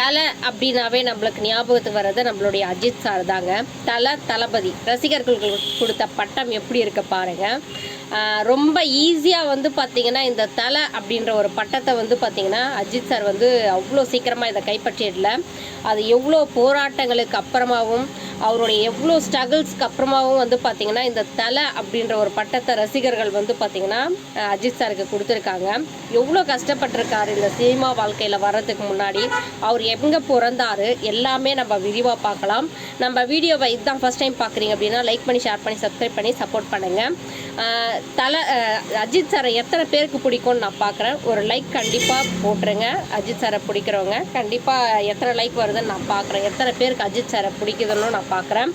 தலை அப்படின்னாவே நம்மளுக்கு ஞாபகத்துக்கு வர்றது நம்மளுடைய அஜித் சார் தாங்க. தலை தளபதி. ரசிகர்களுக்கு கொடுத்த பட்டம் எப்படி இருக்கு பாருங்க. ரொம்ப ஈஸியாக வந்து பார்த்தீங்கன்னா இந்த தலை அப்படின்ற ஒரு பட்டத்தை வந்து பார்த்தீங்கன்னா அஜித் சார் வந்து அவ்வளோ சீக்கிரமாக இதை கைப்பற்றிடல. அது எவ்வளோ போராட்டங்களுக்கு அப்புறமாவும் அவருடைய எவ்வளோ ஸ்ட்ரகிள்ஸ்க்கு அப்புறமாவும் வந்து பார்த்தீங்கன்னா இந்த தலை அப்படின்ற ஒரு பட்டத்தை ரசிகர்கள் வந்து பார்த்தீங்கன்னா அஜித் சாருக்கு கொடுத்துருக்காங்க. எவ்வளோ கஷ்டப்பட்டிருக்காரு இந்த சினிமா வாழ்க்கையில் வர்றதுக்கு முன்னாடி. அவர் எங்கே பிறந்தாரு எல்லாமே நம்ம விரிவாக பார்க்கலாம். நம்ம வீடியோவை இதுதான் ஃபஸ்ட் டைம் பார்க்குறீங்க அப்படின்னா லைக் பண்ணி ஷேர் பண்ணி சப்ஸ்கிரைப் பண்ணி சப்போர்ட் பண்ணுங்கள் தலை அஜித் சாரை எத்தனை பேருக்கு பிடிக்கும்னு நான் பார்க்குறேன். ஒரு லைக் கண்டிப்பாக போட்டுருங்க. அஜித் சாரை பிடிக்கிறவங்க. கண்டிப்பாக எத்தனை லைக் வருதுன்னு நான் பார்க்குறேன். எத்தனை பேருக்கு அஜித் சாரை பிடிக்குதுன்னு நான் பார்க்குறேன்.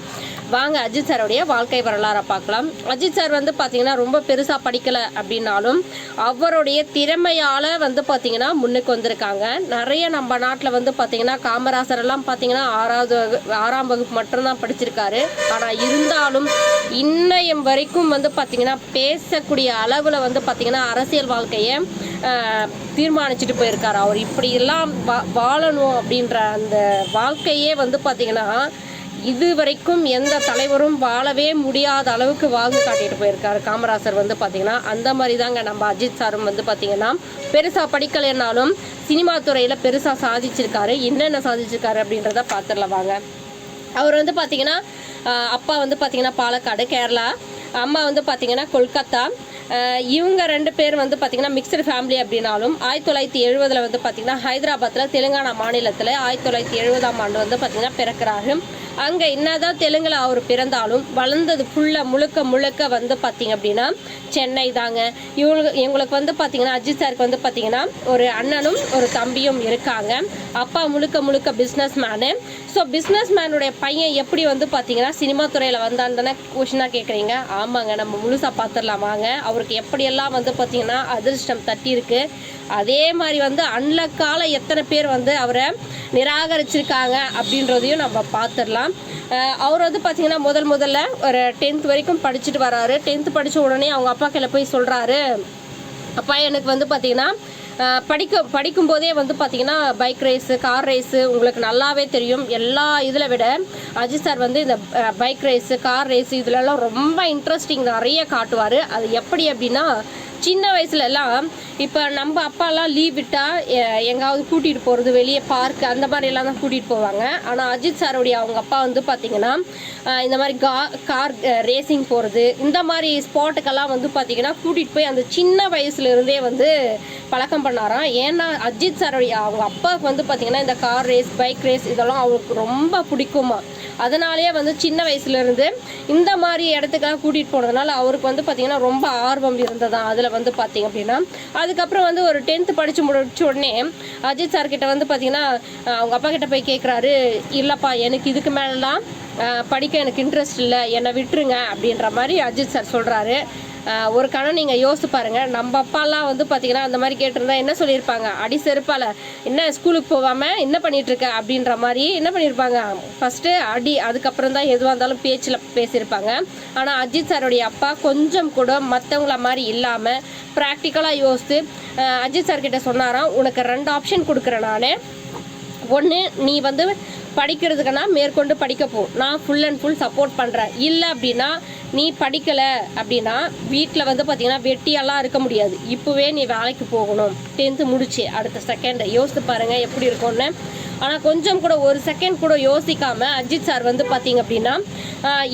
வாங்க அஜித் சாருடைய வாழ்க்கை வரலாறை பார்க்கலாம். அஜித் சார் வந்து பார்த்தீங்கன்னா ரொம்ப பெருசாக படிக்கலை அப்படின்னாலும் அவருடைய திறமையால் வந்து பார்த்தீங்கன்னா முன்னுக்கு வந்திருக்காங்க. நிறைய நம்ம நாட்டில் வந்து பார்த்தீங்கன்னா காமராசர் எல்லாம் பார்த்தீங்கன்னா ஆறாவது வகு- ஆறாம் வகுப்பு மட்டும்தான் படிச்சிருக்காரு. ஆனால் இருந்தாலும் இன்னையம் வரைக்கும் வந்து பார்த்தீங்கன்னா பேசக்கூடிய அளவில் வந்து பார்த்திங்கன்னா அரசியல் வாழ்க்கையை தீர்மானிச்சுட்டு போயிருக்காரு. அவர் இப்படி எல்லாம் வா வாழணும் அப்படின்ற அந்த வாழ்க்கையே வந்து பார்த்திங்கன்னா இது வரைக்கும் எந்த தலைவரும் வாழவே முடியாத அளவுக்கு வாழ்ந்து காட்டிட்டு போயிருக்காரு. காமராசர் வந்து பார்த்தீங்கன்னா அந்த மாதிரி தாங்க நம்ம அஜித் சாரும் வந்து பார்த்தீங்கன்னா பெருசாக படிக்கலைன்னாலும் சினிமா துறையில் பெருசாக சாதிச்சிருக்காரு. என்னென்ன சாதிச்சிருக்காரு அப்படின்றத பார்த்துடலாம் வாங்க. அவர் வந்து பார்த்தீங்கன்னா அப்பா வந்து பார்த்தீங்கன்னா பாலக்காடு கேரளா. அம்மா வந்து பார்த்தீங்கன்னா கொல்கத்தா இவங்க ரெண்டு பேர் வந்து பார்த்தீங்கன்னா மிக்சடு ஃபேமிலி அப்படின்னாலும் ஆயிரத்தி தொள்ளாயிரத்தி எழுபதில் வந்து பார்த்தீங்கன்னா ஹைதராபாத்தில் தெலுங்கானா மாநிலத்தில் ஆயிரத்தி தொள்ளாயிரத்தி எழுபதாம் ஆண்டு வந்து பார்த்தீங்கன்னா பிறக்கிறாரு. அங்கே என்னதான் தெலுங்கில் அவர் பிறந்தாலும் வளர்ந்தது ஃபுல்லாக முழுக்க முழுக்க வந்து பார்த்தீங்க அப்படின்னா சென்னை தாங்க. இவங்களுக்கு எங்களுக்கு வந்து பார்த்தீங்கன்னா அஜித் சாருக்கு வந்து பார்த்தீங்கன்னா ஒரு அண்ணனும் ஒரு தம்பியும் இருக்காங்க. அப்பா முழுக்க முழுக்க பிஸ்னஸ் மேனு ஸோ பிஸ்னஸ் மேனுடைய பையன் எப்படி வந்து பார்த்தீங்கன்னா சினிமா துறையில் வந்தான்னு தானே கொஷினாக கேட்குறீங்க ஆமாங்க நம்ம முழுசாக பார்த்துடலாமாங்க அவர் அவருக்கு எப்படியெல்லாம் வந்து பார்த்தீங்கன்னா அதிர்ஷ்டம் தட்டியிருக்கு. அதே மாதிரி வந்து அன்லக்கால எத்தனை பேர் வந்து அவரை நிராகரிச்சிருக்காங்க அப்படின்றதையும் நம்ம பார்த்துடலாம் அவர் வந்து பார்த்தீங்கன்னா முதல் முதல்ல ஒரு டென்த் வரைக்கும் படிச்சுட்டு வராரு. டென்த்து படித்த உடனே அவங்க அப்பா கையில் போய் சொல்கிறாரு அப்பா எனக்கு வந்து பார்த்தீங்கன்னா படிக்க படிக்கும்போதே வந்து பார்த்தீங்கன்னா பைக் ரேஸு கார் ரேஸு உங்களுக்கு நல்லாவே தெரியும். எல்லா இதில் விட அஜித் சார் வந்து இந்த பைக் ரேஸு கார் ரேஸு இதுலலாம் ரொம்ப இன்ட்ரெஸ்டிங் நிறைய காட்டுவார். அது எப்படி அப்படின்னா சின்ன வயசுலலாம் இப்போ நம்ம அப்பாலாம் லீவ் விட்டால் எங்காவது கூட்டிகிட்டு போகிறது வெளியே பார்க் அந்த மாதிரி எல்லாம் தான் கூட்டிகிட்டு போவாங்க. ஆனால் அஜித் சாருடைய அவங்க அப்பா வந்து பார்த்தீங்கன்னா இந்த மாதிரி கா கார் ரேசிங் போகிறது இந்த மாதிரி ஸ்பாட்டுக்கெல்லாம் வந்து பார்த்தீங்கன்னா கூட்டிகிட்டு போய் அந்த சின்ன வயசுலேருந்தே வந்து பழக்கம் பண்ணாராம். ஏன்னா அஜித் சாருடைய அவங்க அப்பாவுக்கு வந்து பார்த்தீங்கன்னா இந்த கார் ரேஸ் பைக் ரேஸ் இதெல்லாம் அவருக்கு ரொம்ப பிடிக்குமா அதனாலேயே வந்து சின்ன வயசுலேருந்து இந்த மாதிரி இடத்துக்கெல்லாம் கூட்டிகிட்டு போனதுனால அவருக்கு வந்து பார்த்தீங்கன்னா ரொம்ப ஆர்வம் இருந்ததாம் அதில் வந்து பார்த்தீங்க அப்படின்னா. அதுக்கப்புறம் வந்து ஒரு டென்த்து படித்து முடிச்ச உடனே அஜித் சார் கிட்ட வந்து பார்த்தீங்கன்னா அவங்க அப்பா கிட்ட போய் கேட்குறாரு இல்லைப்பா எனக்கு இதுக்கு மேலலாம் படிக்க எனக்கு இன்ட்ரெஸ்ட் இல்லை என்னை விட்டுருங்க அப்படின்ற மாதிரி அஜித் சார் சொல்கிறாரு ஒரு கணம் நீங்கள் யோசிச்சு பாருங்கள் நம்ம அப்பாலாம் வந்து பார்த்தீங்கன்னா அந்த மாதிரி கேட்டிருந்தா என்ன சொல்லியிருப்பாங்க? அடி செருப்பால் என்ன ஸ்கூலுக்கு போகாமல் என்ன பண்ணிகிட்ருக்க இருக்க? அப்படின்ற மாதிரி என்ன பண்ணியிருப்பாங்க? ஃபஸ்ட்டு அடி அதுக்கப்புறம் தான் எதுவாக இருந்தாலும் பேச்சில் பேசியிருப்பாங்க. ஆனால் அஜித் சாருடைய அப்பா கொஞ்சம் கூட மற்றவங்கள மாதிரி இல்லாமல் ப்ராக்டிக்கலாக யோசித்து அஜித் சார்கிட்ட சொன்னாராம் உனக்கு ரெண்டு ஆப்ஷன் கொடுக்குறேன் நான். ஒன்று நீ வந்து படிக்கிறதுக்குன்னா மேற்கொண்டு படிக்க போ நான் ஃபுல் அண்ட் ஃபுல் சப்போர்ட் பண்ணுறேன் இல்லை அப்படின்னா நீ படிக்கலை அப்படின்னா வீட்டில் வந்து பார்த்தீங்கன்னா வெட்டியெல்லாம் இருக்க முடியாது. இப்போவே நீ வேலைக்கு போகணும். டென்த்து முடிச்சு அடுத்த செகண்டை யோசித்து பாருங்கள் எப்படி இருக்கும்னு. ஆனால் கொஞ்சம் கூட ஒரு செகண்ட் கூட யோசிக்காமல் அஜித் சார் வந்து பார்த்தீங்க அப்படின்னா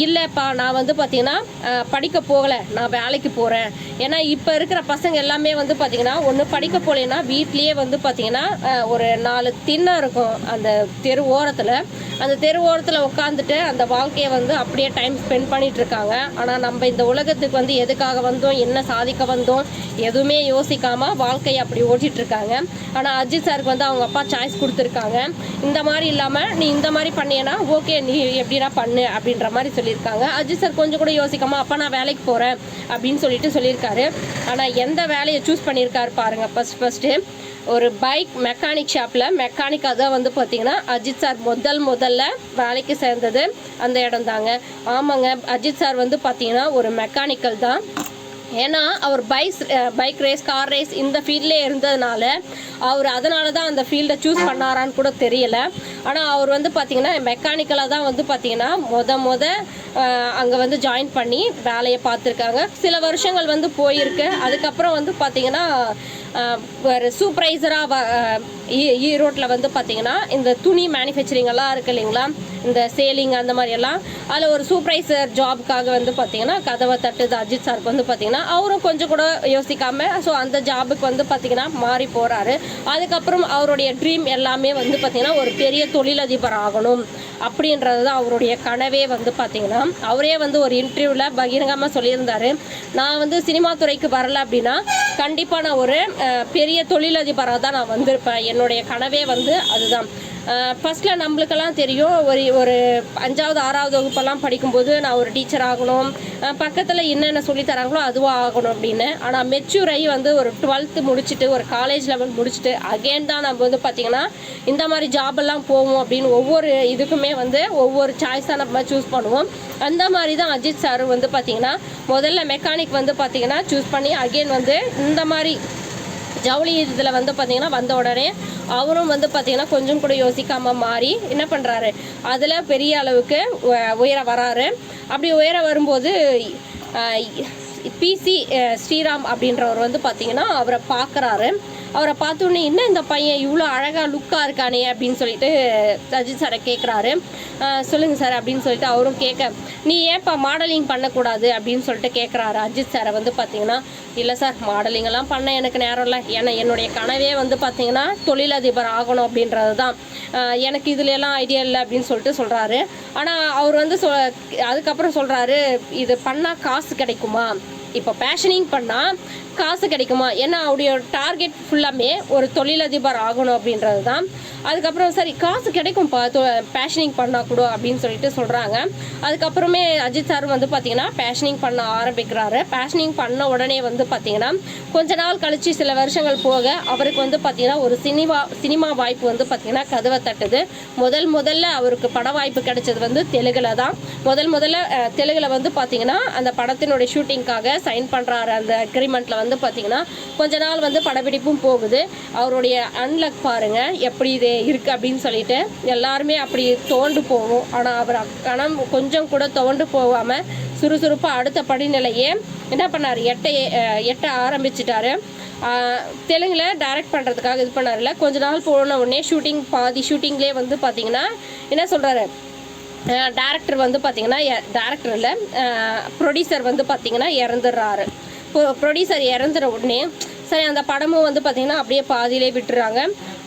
இல்லைப்பா நான் வந்து பார்த்தீங்கன்னா படிக்க போகலை. நான் வேலைக்கு போகிறேன் ஏன்னா இப்போ இருக்கிற பசங்க எல்லாமே வந்து பார்த்தீங்கன்னா ஒன்று படிக்க போகலைன்னா வீட்லேயே வந்து பார்த்தீங்கன்னா ஒரு நாலு திண்ணம் இருக்கும் அந்த தெரு ஓரத்தில். அந்த தெரு ஓரத்தில் உட்காந்துட்டு அந்த வாழ்க்கையை வந்து அப்படியே டைம் ஸ்பெண்ட் பண்ணிகிட்ருக்காங்க ஆனால் நம்ம இந்த உலகத்துக்கு வந்து எதுக்காக வந்தோம் என்ன சாதிக்க வந்தோம் எதுவுமே யோசிக்காமல் வாழ்க்கையை அப்படி ஓட்டிகிட்ருக்காங்க இருக்காங்க ஆனால் அஜித் சாருக்கு வந்து அவங்க அப்பா சாய்ஸ் கொடுத்துருக்காங்க. இந்த மாதிரி இல்லாமல் நீ இந்த மாதிரி பண்ணியனா ஓகே நீ எப்படின்னா பண்ணு அப்படின்ற மாதிரி சொல்லியிருக்காங்க. அஜித் சார் கொஞ்சம் கூட யோசிக்காமல் அப்பா நான் வேலைக்கு போகிறேன் அப்படின்னு சொல்லிட்டு சொல்லியிருக்காரு. ஆனால் எந்த வேலையை சூஸ் பண்ணியிருக்காரு பாருங்கள் ஃபஸ்ட் ஃபர்ஸ்ட்டு ஒரு பைக் மெக்கானிக் ஷாப்பில் மெக்கானிக்காக தான் வந்து பார்த்தீங்கன்னா அஜித் சார் முதல் முதல்ல வேலைக்கு சேர்ந்தது அந்த இடம் தாங்க ஆமாங்க அஜித் சார் வந்து பார்த்தீங்கன்னா ஒரு மெக்கானிக்கல் தான். ஏன்னா அவர் bikes bike race car race இந்த ஃபீல்ட்லேயே இருந்ததுனால அவர் அதனால தான் அந்த ஃபீல்டை சூஸ் பண்ணாரான்னு கூட தெரியல. ஆனால் அவர் வந்து பார்த்தீங்கன்னா மெக்கானிக்கலாக தான் வந்து பார்த்தீங்கன்னா மொத மொத அங்கே வந்து ஜாயின் பண்ணி வேலையை பார்த்துருக்காங்க. சில வருஷங்கள் வந்து போயிருக்கு. அதுக்கப்புறம் வந்து பார்த்தீங்கன்னா ஒரு சூப்பர்வைசராக ஈரோட்டில் வந்து பார்த்தீங்கன்னா இந்த துணி மேனுஃபேக்சரிங் எல்லாம் இருக்கு இல்லைங்களா? இந்த சேலிங் அந்த மாதிரி எல்லாம். அதில் ஒரு சூப்பர்வைசர் ஜாப்க்காக வந்து பார்த்தீங்கன்னா கதவை தட்டுது அஜித் சாருக்கு வந்து பார்த்தீங்கன்னா அவரும் கொஞ்சம் கூட யோசிக்காம ஸோ அந்த ஜாபுக்கு வந்து பார்த்தீங்கன்னா மாறி போகிறாரு அதுக்கப்புறம் அவருடைய ட்ரீம் எல்லாமே வந்து பார்த்தீங்கன்னா ஒரு பெரிய தொழிலதிபர் ஆகணும். அப்படின்றது தான் அவருடைய கனவே வந்து பார்த்தீங்கன்னா அவரே வந்து ஒரு இன்டர்வியூவில் பகிரங்கமாக சொல்லியிருந்தாரு. நான் வந்து சினிமா துறைக்கு வரல அப்படின்னா கண்டிப்பாக நான் ஒரு பெரிய தொழிலதிபராக தான் நான் வந்திருப்பேன். என்னுடைய கனவே வந்து அதுதான். ஃபஸ்ட்டில் நம்மளுக்கெல்லாம் தெரியும் ஒரு ஒரு அஞ்சாவது ஆறாவது வகுப்பெல்லாம் படிக்கும்போது நான் ஒரு டீச்சர் ஆகணும். பக்கத்தில் என்னென்ன சொல்லி தராங்களோ அதுவும் ஆகணும் அப்படின்னு. ஆனால் மெச்சூராகி வந்து ஒரு டுவெல்த்து முடிச்சுட்டு ஒரு காலேஜ் லெவல் முடிச்சுட்டு அகேன் தான் நம்ம வந்து பார்த்திங்கன்னா இந்த மாதிரி ஜாபெல்லாம் போவோம் அப்படின்னு ஒவ்வொரு இதுக்குமே வந்து ஒவ்வொரு சாய்ஸாக நம்ம சூஸ் பண்ணுவோம். அந்த மாதிரி தான் அஜித் சார் வந்து பார்த்திங்கன்னா முதல்ல மெக்கானிக் வந்து பார்த்திங்கன்னா சூஸ் பண்ணி அகெயின் வந்து இந்த மாதிரி ஜவுளி இதில் வந்து பார்த்தீங்கன்னா வந்த உடனே அவரும் வந்து பார்த்தீங்கன்னா கொஞ்சம் கூட யோசிக்காமல் மாறி என்ன பண்ணுறாரு அதில் பெரிய அளவுக்கு உயர வராரு. அப்படி உயர வரும்போது பிசி ஸ்ரீராம் அப்படின்றவர் வந்து பார்த்தீங்கன்னா அவரை பார்க்குறாரு அவரை பார்த்தோன்னே என்ன இந்த பையன்? இவ்வளோ அழகாக லுக்காக இருக்கானே அப்படின்னு சொல்லிட்டு ரஜித் சாரை கேட்குறாரு சொல்லுங்கள் சார் அப்படின்னு சொல்லிட்டு அவரும் கேட்க நீ ஏன்ப்பா மாடலிங் பண்ணக்கூடாது? அப்படின்னு சொல்லிட்டு கேட்குறாரு அஜித் சாரை வந்து பார்த்தீங்கன்னா இல்லை சார் மாடலிங்கெல்லாம் பண்ண எனக்கு நேரம் இல்லை. ஏன்னா என்னுடைய கனவே வந்து பார்த்தீங்கன்னா தொழிலதிபர் ஆகணும் அப்படின்றது தான். எனக்கு இதுல எல்லாம் ஐடியா இல்லை அப்படின்னு சொல்லிட்டு சொல்கிறாரு ஆனால் அவர் வந்து சொ அதுக்கப்புறம் சொல்கிறாரு இது பண்ணால் காசு கிடைக்குமா? இப்போ பேஷனிங் பண்ணால் காசு கிடைக்குமா? ஏன்னா அவருடைய டார்கெட் ஃபுல்லாமே ஒரு தொழிலதிபர் ஆகணும் அப்படின்றது தான் அதுக்கப்புறம் சரி காசு கிடைக்கும்ப்பா பேஷனிங் பண்ணால் கூட அப்படின்னு சொல்லிட்டு சொல்கிறாங்க அதுக்கப்புறமே அஜித் சார் வந்து பார்த்தீங்கன்னா பேஷனிங் பண்ண ஆரம்பிக்கிறாரு. பேஷனிங் பண்ண உடனே வந்து பார்த்தீங்கன்னா கொஞ்ச நாள் கழித்து சில வருஷங்கள் போக அவருக்கு வந்து பார்த்தீங்கன்னா ஒரு சினிமா சினிமா வாய்ப்பு வந்து பார்த்தீங்கன்னா கதவை தட்டுது. முதல் முதல்ல அவருக்கு பட வாய்ப்பு கிடைச்சது வந்து தெலுங்கில் தான். முதல் முதல்ல தெலுங்கில் வந்து பார்த்தீங்கன்னா அந்த படத்தினுடைய ஷூட்டிங்காக சைன் பண்ணுறாரு அந்த அக்ரிமெண்ட்டில் வந்து பார்த்தீங்கன்னா கொஞ்ச நாள் வந்து படப்பிடிப்பும் போகுது. அவருடைய அன்லக் பாருங்க எப்படி இது இருக்குது அப்படின்னு சொல்லிட்டு எல்லாருமே அப்படி தோண்டு போவோம் ஆனால் அவர் கணம் கொஞ்சம் கூட தோண்டு போகாமல் சுறுசுறுப்பாக அடுத்த படிநிலையே என்ன பண்ணார்? எட்ட எட்ட ஆரம்பிச்சிட்டாரு. தெலுங்கில் டைரக்ட் பண்ணுறதுக்காக இது பண்ணார்ல கொஞ்ச நாள் போன உடனே ஷூட்டிங் பாதி ஷூட்டிங்லேயே வந்து பார்த்தீங்கன்னா என்ன சொல்கிறாரு டேரக்டர் வந்து பார்த்தீங்கன்னா டேரக்டர் இல்லை ப்ரொடியூசர் வந்து பார்த்தீங்கன்னா இறந்துடுறாரு. ப்ரொடியூசர் இறந்துற உடனே சரி அந்த படமும் வந்து பார்த்தீங்கன்னா அப்படியே பாதியிலே விட்டுறாங்க.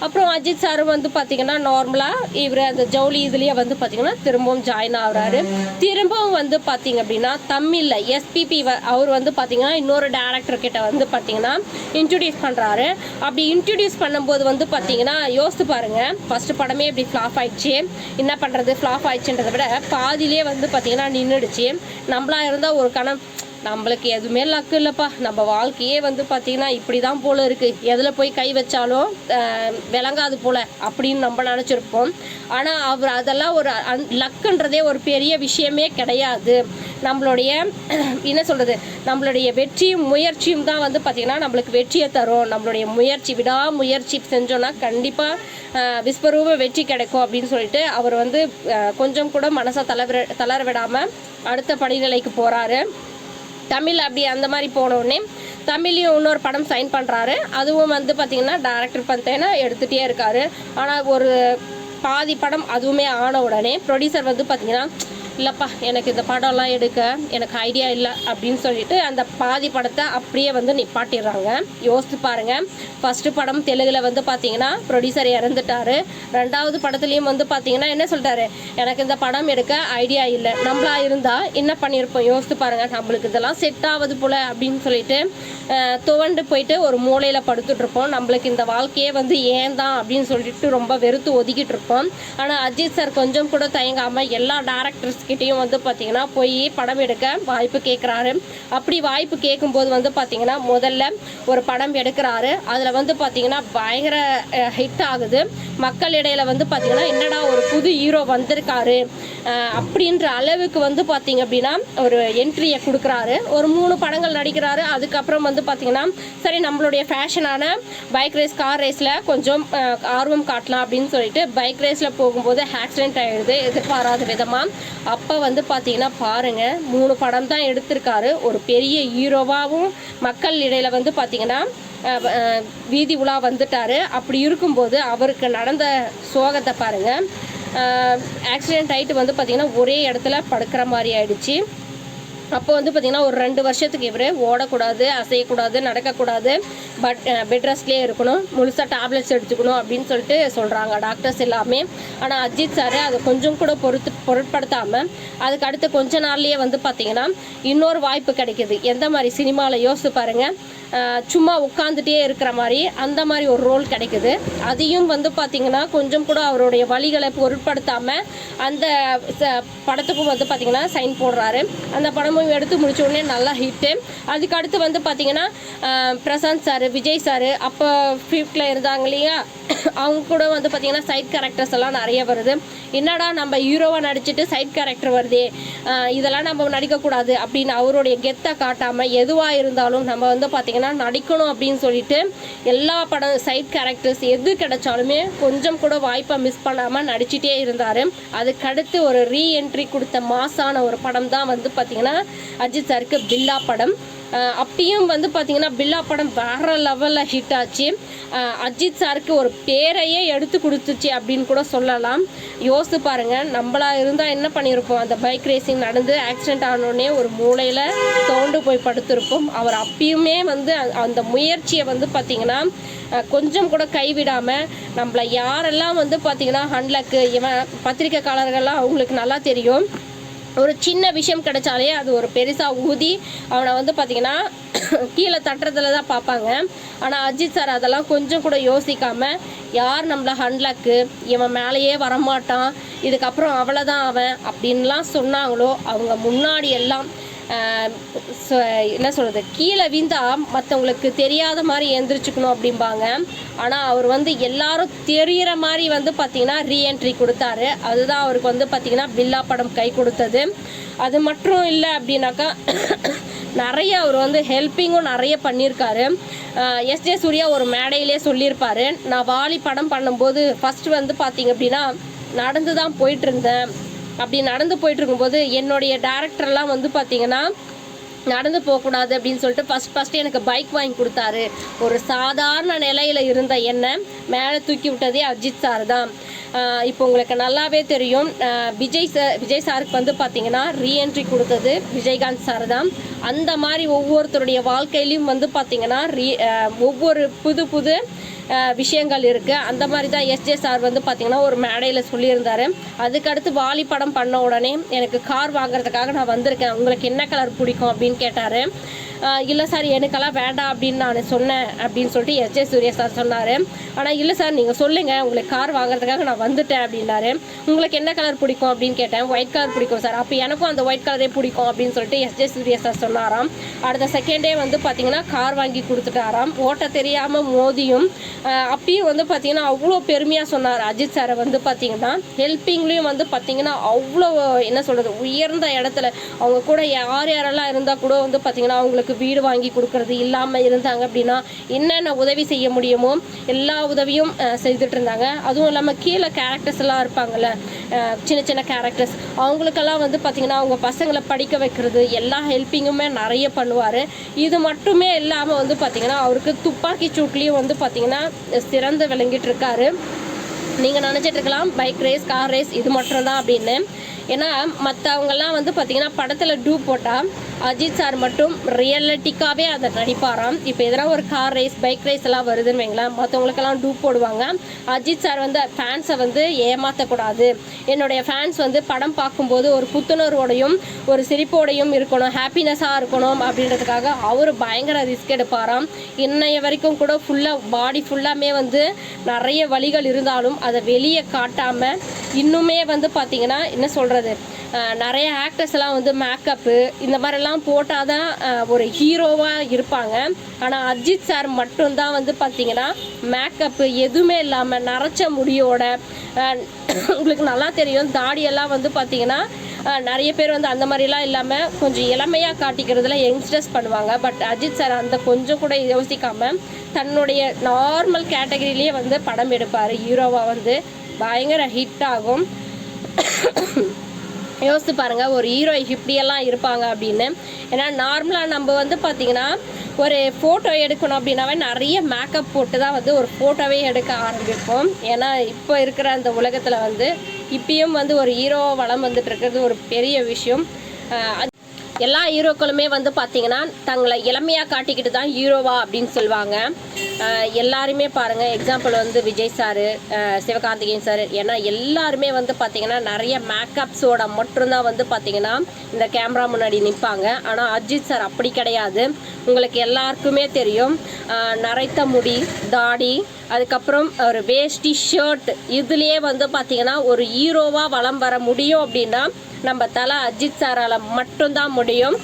அப்புறம் அஜித் சார் வந்து பார்த்தீங்கன்னா நார்மலாக இவர் அந்த ஜவுளி இதுலேயே வந்து பார்த்தீங்கன்னா திரும்பவும் ஜாயின் ஆகுறாரு. திரும்பவும் வந்து பார்த்திங்க அப்படின்னா தமிழில் எஸ்பிபி அவர் வந்து பார்த்திங்கன்னா இன்னொரு டேரக்டர் கிட்ட வந்து பார்த்திங்கன்னா இன்ட்ரடியூஸ் பண்ணுறாரு அப்படி இன்ட்ரடியூஸ் பண்ணும்போது வந்து பார்த்திங்கன்னா யோசித்து பாருங்க ஃபஸ்ட்டு படமே இப்படி ஃப்ளாப் ஆயிடுச்சு. என்ன பண்ணுறது ஃப்ளாப் ஆயிடுச்சுன்றதை விட பாதியிலே வந்து பார்த்திங்கன்னா நின்றுடுச்சு நம்மளாக இருந்தால் ஒரு கணம் நம்மளுக்கு எதுவுமே லக்கு இல்லைப்பா. நம்ம வாழ்க்கையே வந்து பார்த்தீங்கன்னா இப்படி தான் போல இருக்குது எதில் போய் கை வச்சாலும் விளங்காது போல அப்படின்னு நம்ம நினச்சிருப்போம். ஆனால் அவர் அதெல்லாம் ஒரு அந் லக்குன்றதே ஒரு பெரிய விஷயமே கிடையாது. நம்மளுடைய என்ன சொல்கிறது நம்மளுடைய வெற்றியும் முயற்சியும் தான் வந்து பார்த்திங்கன்னா நம்மளுக்கு வெற்றியை தரும். நம்மளுடைய முயற்சி விடாமுயற்சி செஞ்சோன்னா கண்டிப்பாக விஸ்வரூப வெற்றி கிடைக்கும் அப்படின்னு சொல்லிட்டு அவர் வந்து கொஞ்சம் கூட மனசை தளர தளர விடாமல் அடுத்த படிநிலைக்கு போகிறாரு தமிழ் அப்படி அந்த மாதிரி போன உடனே தமிழ்லையும் இன்னொரு படம் சைன் பண்ணுறாரு அதுவும் வந்து பார்த்திங்கன்னா டேரக்டர் பார்த்தேன்னா எடுத்துகிட்டே இருக்காரு. ஆனால் ஒரு பாதி படம் அதுவுமே ஆன உடனே ப்ரொடியூசர் வந்து பார்த்திங்கன்னா இல்லைப்பா எனக்கு இந்த படம்லாம் எடுக்க எனக்கு ஐடியா இல்லை அப்படின்னு சொல்லிட்டு அந்த பாதி படத்தை அப்படியே வந்து நிப்பாட்டிடுறாங்க. யோசித்து பாருங்கள் ஃபஸ்ட்டு படம் தெலுங்குல வந்து பார்த்தீங்கன்னா ப்ரொடியூசர் இறந்துட்டாரு. ரெண்டாவது படத்துலேயும் வந்து பார்த்தீங்கன்னா என்ன சொல்கிறாரு எனக்கு இந்த படம் எடுக்க ஐடியா இல்லை. நம்மளா இருந்தால் என்ன பண்ணியிருப்போம் யோசித்து பாருங்கள் நம்மளுக்கு இதெல்லாம் செட் ஆகுது போல் அப்படின்னு சொல்லிட்டு துவண்டு போயிட்டு ஒரு மூலையில் படுத்துட்டு இருப்போம் நம்மளுக்கு இந்த வாழ்க்கையே வந்து ஏன் தான் அப்படின்னு சொல்லிட்டு ரொம்ப வெறுத்து ஒதுக்கிட்டு இருப்போம் ஆனால் அஜித் சார் கொஞ்சம் கூட தயங்காமல் எல்லா டேரக்டர்ஸ்கிட்டையும் வந்து பார்த்திங்கன்னா போய் படம் எடுக்க வாய்ப்பு கேட்குறாரு அப்படி வாய்ப்பு கேட்கும்போது வந்து பார்த்திங்கன்னா முதல்ல ஒரு படம் எடுக்கிறாரு. அதில் வந்து பார்த்திங்கன்னா பயங்கர ஹிட் ஆகுது. மக்கள் இடையில வந்து பார்த்திங்கன்னா என்னடா ஒரு புது ஹீரோ வந்திருக்காரு? அப்படின்ற அளவுக்கு வந்து பார்த்திங்க அப்படின்னா ஒரு என்ட்ரியை கொடுக்குறாரு. ஒரு மூணு படங்கள் நடிக்கிறாரு. அதுக்கப்புறம் வந்து வந்து பார்த்தீங்கன்னா சரி நம்மளுடைய ஃபேஷனான பைக் ரேஸ் கார் ரேஸில் கொஞ்சம் ஆர்வம் காட்டலாம் அப்படின்னு சொல்லிட்டு பைக் ரேஸில் போகும்போது ஆக்சிடென்ட் ஆகிடுது எதிர்பாராத விதமாக அப்போ வந்து பார்த்தீங்கன்னா பாருங்கள் மூணு படம் தான் எடுத்திருக்காரு. ஒரு பெரிய ஹீரோவாகவும் மக்கள் இடையில வந்து பார்த்தீங்கன்னா வீதி உலா வந்துட்டாரு. அப்படி இருக்கும்போது அவருக்கு நடந்த சோகத்தை பாருங்கள் ஆக்சிடென்ட் ஆகிட்டு வந்து பார்த்திங்கன்னா ஒரே இடத்துல படுக்கிற மாதிரி ஆயிடுச்சு. அப்போ வந்து பார்த்திங்கன்னா ஒரு ரெண்டு வருஷத்துக்கு இவர் ஓடக்கூடாது அசையக்கூடாது நடக்கக்கூடாது பட் பெட் ரெஸ்ட்லேயே இருக்கணும். முழுசாக டேப்லெட்ஸ் எடுத்துக்கணும் அப்படின்னு சொல்லிட்டு சொல்கிறாங்க டாக்டர்ஸ் எல்லாமே. ஆனால் அஜித் சார் அதை கொஞ்சம் கூட பொறுத்து பொருட்படுத்தாமல் அதுக்கு அடுத்த கொஞ்ச நாள்லேயே வந்து பார்த்திங்கன்னா இன்னொரு வாய்ப்பு கிடைக்குது. எந்த மாதிரி சினிமாவில் யோசிச்சு பாருங்கள் சும்மா உட்காந்துட்டே இருக்கிற மாதிரி அந்த மாதிரி ஒரு ரோல் கிடைக்குது. அதையும் வந்து பார்த்திங்கன்னா கொஞ்சம் கூட அவருடைய வழிகளை பொருட்படுத்தாமல் அந்த ச- படத்துக்கும் வந்து பார்த்திங்கன்னா சைன் போடுறாரு. அந்த படமும் எடுத்து முடிச்ச உடனே நல்லா ஹிட்டு அதுக்கு அடுத்து வந்து பார்த்திங்கன்னா பிரசாந்த் சார் விஜய் சார் அப்போ ஃபிஃப்டில் இருந்தாங்க இல்லையா? அவங்க கூட வந்து பார்த்திங்கன்னா சைட் கேரக்டர்ஸ் எல்லாம் நிறைய வருது. என்னடா நம்ம ஹீரோவாக நடிச்சிட்டு சைட் கேரக்டர் வருதே? இதெல்லாம் நம்ம நடிக்கக்கூடாது அப்படின்னு அவருடைய கெத்தை காட்டாமல் எதுவாக இருந்தாலும் நம்ம வந்து பார்த்திங்கன்னா நடிக்கணும் அப்படின்னு சொல்லிட்டு எல்லா படம் சைட் கேரக்டர்ஸ் எது கிடைச்சாலுமே கொஞ்சம் கூட வாய்ப்பை மிஸ் பண்ணாமல் நடிச்சிட்டே இருந்தார். அதுக்கடுத்து ஒரு ரீஎன்ட்ரி கொடுத்த மாசான ஒரு படம் தான் வந்து பார்த்திங்கன்னா அஜித் சாருக்கு பில்லா படம். அப்பயும் வந்து பார்த்தீங்கன்னா பில்லா படம் வேற லெவலில் ஹிட் ஆச்சு. அஜித் சாருக்கு ஒரு பேரையே எடுத்து கொடுத்துச்சு அப்படின்னு கூட சொல்லலாம். யோசித்து பாருங்க நம்மளா இருந்தால் என்ன பண்ணியிருப்போம்? அந்த பைக் ரேசிங் நடந்து ஆக்சிடென்ட் ஆனோடனே ஒரு மூலையில் தோண்டு போய் படுத்திருப்போம். அவர் அப்பயுமே வந்து அந்த முயற்சியை வந்து பார்த்தீங்கன்னா கொஞ்சம் கூட கைவிடாமல் நம்மளை யாரெல்லாம் வந்து பார்த்தீங்கன்னா ஹண்ட்லக்கு இவன் பத்திரிக்கைக்காரர்கள்லாம் அவங்களுக்கு நல்லா தெரியும். ஒரு சின்ன விஷயம் கிடைச்சாலே அது ஒரு பெருசாக ஊதி அவனை வந்து பார்த்திங்கன்னா கீழே தட்டுறதுல தான் பார்ப்பாங்க. ஆனால் அஜித் சார் அதெல்லாம் கொஞ்சம் கூட யோசிக்காமல் யார் நம்மளை ஹண்ட்லக்கு இவன் மேலேயே வரமாட்டான். இதுக்கப்புறம் அவ்வளோதான் அவன். அப்படின்லாம் சொன்னாங்களோ அவங்க முன்னாடி எல்லாம் என்ன சொல்கிறது கீழே விந்தா மற்றவங்களுக்கு தெரியாத மாதிரி எந்திரிச்சுக்கணும் அப்படிம்பாங்க. ஆனால் அவர் வந்து எல்லாரும் தெரியிற மாதிரி வந்து பார்த்தீங்கன்னா ரீஎன்ட்ரி கொடுத்தாரு. அதுதான் அவருக்கு வந்து பார்த்திங்கன்னா பில்லா படம் கை கொடுத்தது. அது மட்டும் இல்லை அப்படின்னாக்கா நிறைய அவர் வந்து ஹெல்ப்பிங்கும் நிறைய பண்ணியிருக்காரு. எஸ் ஜே சூர்யா ஒரு மேடையிலே சொல்லியிருப்பார். நான் வாலி படம் பண்ணும்போது ஃபஸ்ட்டு வந்து பார்த்தீங்க அப்படின்னா நடந்து தான் போயிட்டு இருந்தேன். அப்படி நடந்து போயிட்டு இருக்கும்போது என்னுடைய டேரக்டர்லாம் வந்து பார்த்தீங்கன்னா நடந்து போகக்கூடாது அப்படின்னு சொல்லிட்டு ஃபஸ்ட் ஃபஸ்ட்டு எனக்கு பைக் வாங்கி கொடுத்தாரு. ஒரு சாதாரண நிலையில் இருந்த என்னை மேலே தூக்கி விட்டதே அஜித் சார் தான். இப்போ உங்களுக்கு நல்லாவே தெரியும். விஜய் சார் விஜய் சாருக்கு வந்து பார்த்தீங்கன்னா ரீஎன்ட்ரி கொடுத்தது விஜயகாந்த் சார் தான். அந்த மாதிரி ஒவ்வொருத்தருடைய வாழ்க்கையிலையும் வந்து பார்த்தீங்கன்னா ரீ ஒவ்வொரு புது புது விஷயங்கள் இருக்குது அந்த மாதிரி தான் எஸ்ஜே சார் வந்து பார்த்திங்கன்னா ஒரு மேடையில் சொல்லியிருந்தார். அதுக்கடுத்து வாலி படம் பண்ண உடனே எனக்கு கார் வாங்குறதுக்காக நான் வந்திருக்கேன். உங்களுக்கு என்ன கலர் பிடிக்கும் அப்படின்னு கேட்டார். இல்லை சார் எனக்கெல்லாம் வேண்டாம் அப்படின்னு நான் சொன்னேன் அப்படின்னு சொல்லிட்டு எஸ்ஜே சூர்யா சார் சொன்னார். ஆனால் இல்லை சார் நீங்கள் சொல்லுங்கள் உங்களுக்கு கார் வாங்குறதுக்காக நான் வந்துட்டேன் அப்படின்னாரு. உங்களுக்கு என்ன கலர் பிடிக்கும் அப்படின்னு கேட்டேன். ஒயிட் கலர் பிடிக்கும் சார். அப்போ எனக்கும் அந்த ஒயிட் கலரே பிடிக்கும் அப்படின்னு சொல்லிட்டு எஸ்ஜே சூர்யா சார் சொன்னாராம். அடுத்த செகண்டே வந்து பார்த்தீங்கன்னா கார் வாங்கி கொடுத்துட்டாராம். ஓட்ட தெரியாமல் மோதியும். அப்பயும் வந்து பார்த்தீங்கன்னா அவ்வளோ பெருமையாக சொன்னார் அஜித் சாரை வந்து பார்த்தீங்கன்னா ஹெல்ப்பிங்லேயும் வந்து பார்த்தீங்கன்னா அவ்வளோ என்ன சொல்கிறது உயர்ந்த இடத்துல. அவங்க கூட யார் யாரெல்லாம் இருந்தால் கூட வந்து பார்த்தீங்கன்னா அவங்களுக்கு வீடு வாங்கி கொடுக்கறது இல்லாமல் இருந்தாங்க அப்படின்னா என்னென்ன உதவி செய்ய முடியுமோ எல்லா உதவியும் செய்துட்டு இருந்தாங்க. அதுவும் இல்லாமல் கீழே கேரக்டர்ஸ் எல்லாம் இருப்பாங்கல்ல சின்ன சின்ன கேரக்டர்ஸ் அவங்களுக்கெல்லாம் வந்து பார்த்திங்கன்னா அவங்க பசங்களை படிக்க வைக்கிறது எல்லா ஹெல்ப்பிங்குமே நிறைய பண்ணுவார். இது மட்டுமே இல்லாமல் வந்து பார்த்திங்கன்னா அவருக்கு துப்பாக்கி சூட்லேயும் வந்து பார்த்திங்கன்னா சிறந்து விளங்கிட்டு இருக்காரு. நீங்கள் நினச்சிட்டு இருக்கலாம் பைக் ரேஸ் கார் ரேஸ் இது மட்டும்தான் அப்படின்னு. ஏன்னா மற்றவங்கெல்லாம் வந்து பார்த்திங்கன்னா படத்தில் டூ போட்டால் அஜித் சார் மட்டும் ரியலிட்டிக்காகவே அதை நடிப்பாராம். இப்போ எதனா ஒரு கார் ரேஸ் பைக் ரேஸ் எல்லாம் வருதுன்னு வைங்களேன் மற்றவங்களுக்கெல்லாம் டூப் போடுவாங்க. அஜித் சார் வந்து ஃபேன்ஸை வந்து ஏமாற்றக்கூடாது என்னுடைய ஃபேன்ஸ் வந்து படம் பார்க்கும்போது ஒரு புத்துணர்வோடையும் ஒரு சிரிப்போடையும் இருக்கணும் ஹாப்பினஸாக இருக்கணும் அப்படின்றதுக்காக அவர் பயங்கர ரிஸ்க் எடுப்பாராம். இன்னைய வரைக்கும் கூட ஃபுல்லாக பாடி ஃபுல்லாமே வந்து நிறைய வழிகள் இருந்தாலும் அதை வெளியே காட்டாமல் இன்னுமே வந்து பார்த்திங்கன்னா என்ன சொல்கிறது நிறைய ஆக்டர்ஸ் எல்லாம் வந்து மேக்கப்பு இந்த மாதிரிலாம் போட்டால் தான் ஒரு ஹீரோவாக இருப்பாங்க. ஆனால் அஜித் சார் மட்டும்தான் வந்து பார்த்திங்கன்னா மேக்கப்பு எதுவுமே இல்லாமல் நரைச்ச முடியோட உங்களுக்கு நல்லா தெரியும் தாடியெல்லாம் வந்து பார்த்திங்கன்னா நிறைய பேர் வந்து அந்த மாதிரிலாம் இல்லாமல் கொஞ்சம் இளமையாக காட்டிக்கிறதுல யங்ஸ்டர்ஸ் பண்ணுவாங்க. பட் அஜித் சார் அந்த கொஞ்சம் கூட யோசிக்காமல் தன்னுடைய நார்மல் கேட்டகரியிலேயே வந்து படம் எடுப்பார். ஹீரோவாக வந்து பயங்கர ஹிட் ஆகும். யோசித்து பாருங்கள் ஒரு ஹீரோ இப்படியெல்லாம் இருப்பாங்க அப்படின்னு. ஏன்னா நார்மலாக நம்ம வந்து பார்த்திங்கன்னா ஒரு ஃபோட்டோ எடுக்கணும் அப்படின்னாவே நிறைய மேக்கப் போட்டு தான் வந்து ஒரு ஃபோட்டோவே எடுக்க ஆரம்பிப்போம். ஏன்னா இப்போ இருக்கிற அந்த உலகத்தில் வந்து இப்பயும் வந்து ஒரு ஹீரோ வளம் வந்துட்டு இருக்கிறது ஒரு பெரிய விஷயம். அது- எல்லா ஹீரோக்களுமே வந்து பார்த்தீங்கன்னா தங்களை இளமையாக காட்டிக்கிட்டு தான் ஹீரோவா அப்படின்னு சொல்லுவாங்க. எல்லாருமே பாருங்கள் எக்ஸாம்பிள் வந்து விஜய் சாரு சிவகார்த்திகேயன் சார் ஏன்னா எல்லாருமே வந்து பார்த்தீங்கன்னா நிறைய மேக்கப்ஸோட மட்டும்தான் வந்து பார்த்தீங்கன்னா இந்த கேமரா முன்னாடி நிற்பாங்க ஆனால் அஜித் சார் அப்படி கிடையாது. உங்களுக்கு எல்லாருக்குமே தெரியும். நரைத்த முடி தாடி அதுக்கப்புறம் ஒரு வேஷ்டி ஷர்ட் இதுலேயே வந்து பார்த்தீங்கன்னா ஒரு ஹீரோவாக வலம் வர முடியும் அப்படின்னா நம்ம தலை அஜித் சாரால் மட்டும்தான் முடியும்.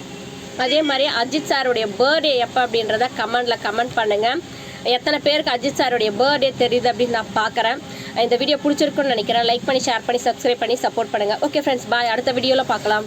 அதே மாதிரி அஜித் சாருடைய பர்த்டே எப்போ அப்படின்றத கமெண்டில் கமெண்ட் பண்ணுங்கள் எத்தனை பேருக்கு அஜித் சாருடைய பர்த்டே தெரியுது அப்படின்னு நான் பார்க்குறேன் இந்த வீடியோ பிடிச்சிருக்குன்னு நினைக்கிறேன். லைக் பண்ணி ஷேர் பண்ணி சப்ஸ்கிரைப் பண்ணி சப்போர்ட் பண்ணுங்கள் ஓகே ஃப்ரெண்ட்ஸ் பாய் அடுத்த வீடியோவில் பார்க்கலாம்.